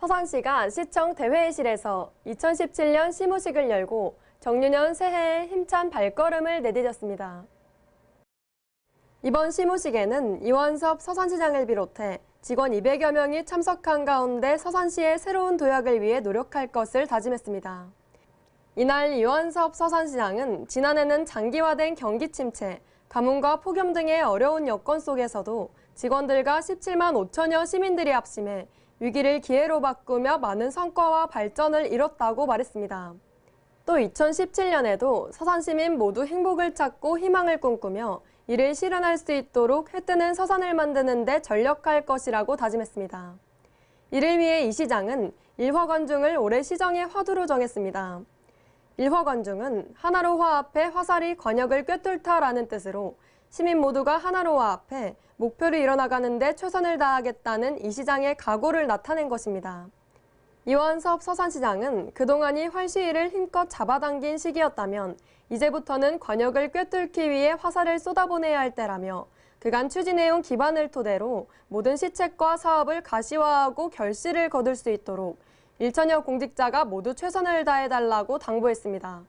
서산시가 시청 대회의실에서 2017년 시무식을 열고 정유년 새해에 힘찬 발걸음을 내디뎠습니다. 이번 시무식에는 이원섭 서산시장을 비롯해 직원 200여 명이 참석한 가운데 서산시의 새로운 도약을 위해 노력할 것을 다짐했습니다. 이날 이원섭 서산시장은 지난해는 장기화된 경기 침체, 가뭄과 폭염 등의 어려운 여건 속에서도 직원들과 17만 5천여 시민들이 합심해 위기를 기회로 바꾸며 많은 성과와 발전을 이뤘다고 말했습니다. 또 2017년에도 서산 시민 모두 행복을 찾고 희망을 꿈꾸며 이를 실현할 수 있도록 해뜨는 서산을 만드는 데 전력할 것이라고 다짐했습니다. 이를 위해 이 시장은 일화관중을 올해 시정의 화두로 정했습니다. 일화관중은 하나로 화합해 화살이 관역을 꿰뚫다라는 뜻으로 시민 모두가 하나로 화합해 목표를 이뤄나가는 데 최선을 다하겠다는 이 시장의 각오를 나타낸 것입니다. 이원섭 서산시장은 그동안이 활시위를 힘껏 잡아당긴 시기였다면 이제부터는 관역을 꿰뚫기 위해 화살을 쏟아보내야 할 때라며 그간 추진해온 기반을 토대로 모든 시책과 사업을 가시화하고 결실을 거둘 수 있도록 1천여 공직자가 모두 최선을 다해달라고 당부했습니다.